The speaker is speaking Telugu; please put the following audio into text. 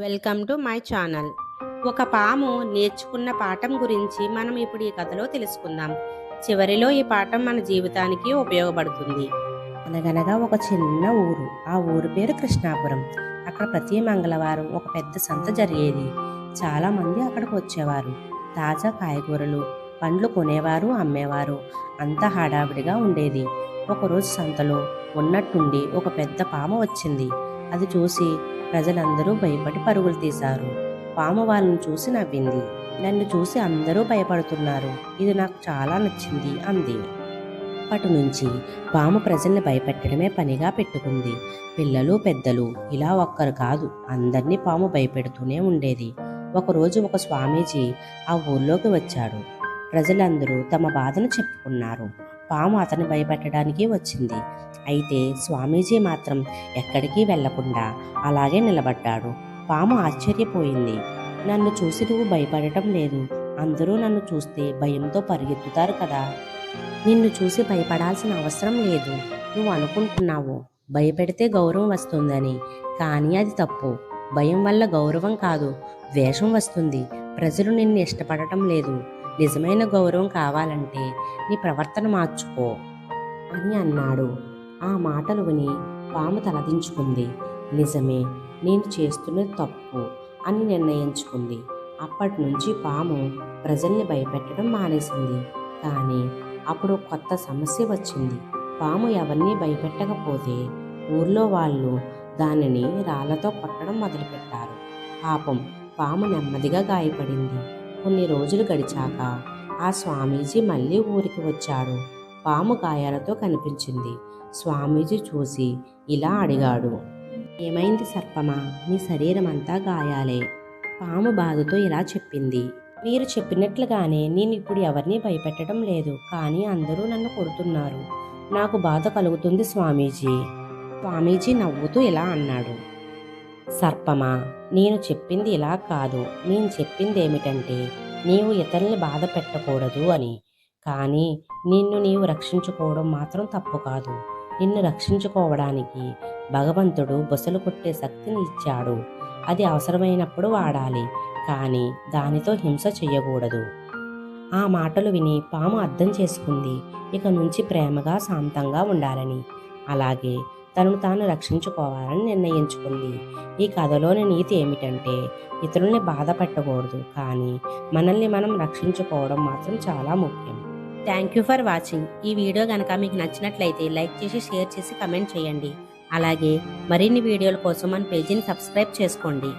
Welcome to my channel. ఒక పాము నేర్చుకున్న పాఠం గురించి మనం ఇప్పుడు ఈ కథలో తెలుసుకుందాం. చివరిలో ఈ పాఠం మన జీవితానికి ఉపయోగపడుతుంది. అనగనగా ఒక చిన్న ఊరు. ఆ ఊరు పేరు కృష్ణాపురం. అక్కడ ప్రతి మంగళవారం ఒక పెద్ద సంత జరిగేది. చాలామంది అక్కడికి వచ్చేవారు. తాజా కాయగూరలు పండ్లు కొనేవారు అమ్మేవారు. అంతా హడావిడిగా ఉండేది. ఒకరోజు సంతలో ఉన్నట్టుండి ఒక పెద్ద పాము వచ్చింది. అది చూసి ప్రజలందరూ భయపడి పరుగులు తీశారు. పాము వాళ్ళని చూసి నవ్వింది. నన్ను చూసి అందరూ భయపడుతున్నారు. ఇది నాకు చాలా నచ్చింది అంది. అప్పటి నుంచి పాము ప్రజల్ని భయపెట్టడమే పనిగా పెట్టుకుంది. పిల్లలు పెద్దలు ఇలా ఒక్కరు కాదు అందరినీ పాము భయపెడుతూనే ఉండేది. ఒకరోజు ఒక స్వామీజీ ఆ ఊర్లోకి వచ్చాడు. ప్రజలందరూ తమ బాధను చెప్పుకున్నారు. పాము అతను భయపెట్టడానికి వచ్చింది. అయితే స్వామీజీ మాత్రం ఎక్కడికి వెళ్ళకుండా అలాగే నిలబడ్డాడు. పాము ఆశ్చర్యపోయింది. నన్ను చూసి నువ్వు భయపడటం లేదు. అందరూ నన్ను చూస్తే భయంతో పరిగెత్తుతారు కదా. నిన్ను చూసి భయపడాల్సిన అవసరం లేదు. నువ్వు అనుకుంటున్నావు భయపెడితే గౌరవం వస్తుందని. కానీ అది తప్పు. భయం వల్ల గౌరవం కాదు ద్వేషం వస్తుంది. ప్రజలు నిన్ను ఇష్టపడటం లేదు. నిజమైన గౌరవం కావాలంటే నీ ప్రవర్తన మార్చుకో అని అన్నాడు. ఆ మాటలు విని పాము తలదించుకుంది. నిజమే నేను చేస్తున్నది తప్పు అని నిర్ణయించుకుంది. అప్పటి నుంచి పాము ప్రజల్ని భయపెట్టడం మానేసింది. కానీ అప్పుడు కొత్త సమస్య వచ్చింది. పాము ఎవరిని భయపెట్టకపోతే ఊర్లో వాళ్ళు దానిని రాళ్ళతో కొట్టడం మొదలుపెట్టారు. పాపం పాము నెమ్మదిగా గాయపడింది. కొన్ని రోజులు గడిచాక ఆ స్వామీజీ మళ్ళీ ఊరికి వచ్చాడు. పాము గాయాలతో కనిపించింది. స్వామీజీ చూసి ఇలా అడిగాడు. ఏమైంది సర్పమా? నీ శరీరం అంతా గాయాలే. పాము బాధతో ఇలా చెప్పింది. మీరు చెప్పినట్లుగానే నేను ఇప్పుడు ఎవరిని భయపెట్టడం లేదు. కానీ అందరూ నన్ను కొడుతున్నారు. నాకు బాధ కలుగుతుంది స్వామీజీ. స్వామీజీ నవ్వుతూ ఇలా అన్నాడు. సర్పమా నేను చెప్పింది ఇలా కాదు. నేను చెప్పింది ఏమిటంటే నీవు ఇతరుల్ని బాధ పెట్టకూడదు అని. కానీ నిన్ను నీవు రక్షించుకోవడం మాత్రం తప్పు కాదు. నిన్ను రక్షించుకోవడానికి భగవంతుడు బుసలు కొట్టే శక్తిని ఇచ్చాడు. అది అవసరమైనప్పుడు వాడాలి. కానీ దానితో హింస చెయ్యకూడదు ఆ మాటలు విని పాము అర్థం చేసుకుంది. ఇక నుంచి ప్రేమగా శాంతంగా ఉండాలని. అలాగే తనను తాను రక్షించుకోవాలని నిర్ణయించుకుంది. ఈ కథలోని నీతి ఏమిటంటే ఇతరుల్ని బాధ పెట్టకూడదు కానీ మనల్ని మనం రక్షించుకోవడం మాత్రం చాలా ముఖ్యం. Thank you for watching. ఈ వీడియో కనుక మీకు నచ్చినట్లయితే లైక్ చేసి షేర్ చేసి కమెంట్ చేయండి. అలాగే మరిన్ని వీడియోల కోసం మన పేజీని సబ్స్క్రైబ్ చేసుకోండి.